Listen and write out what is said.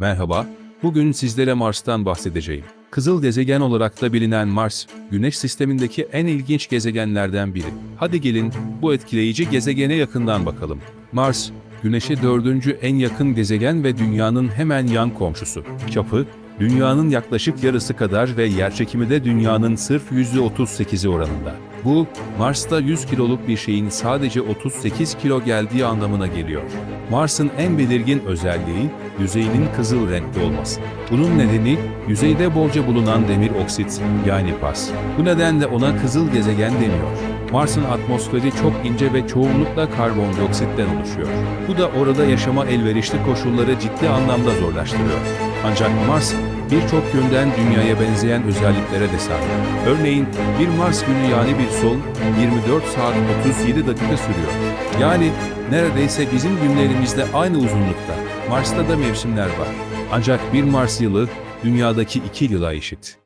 Merhaba, bugün sizlere Mars'tan bahsedeceğim. Kızıl gezegen olarak da bilinen Mars, Güneş sistemindeki en ilginç gezegenlerden biri. Hadi gelin bu etkileyici gezegene yakından bakalım. Mars, Güneş'e dördüncü en yakın gezegen ve Dünya'nın hemen yan komşusu. Çapı, Dünya'nın yaklaşık yarısı kadar ve yerçekimi de Dünya'nın sırf %38'i oranında. Bu, Mars'ta 100 kiloluk bir şeyin sadece 38 kilo geldiği anlamına geliyor. Mars'ın en belirgin özelliği, yüzeyinin kızıl renkli olması. Bunun nedeni, yüzeyde bolca bulunan demir oksit, yani pas. Bu nedenle ona kızıl gezegen deniyor. Mars'ın atmosferi çok ince ve çoğunlukla karbondioksitten oluşuyor. Bu da orada yaşama elverişli koşulları ciddi anlamda zorlaştırıyor. Ancak Mars, birçok yönden Dünya'ya benzeyen özelliklere de sahip. Örneğin, bir Mars günü yani bir sol, 24 saat 37 dakika sürüyor. Yani neredeyse bizim günlerimizde aynı uzunlukta. Mars'ta da mevsimler var. Ancak bir Mars yılı, Dünya'daki iki yıla eşit.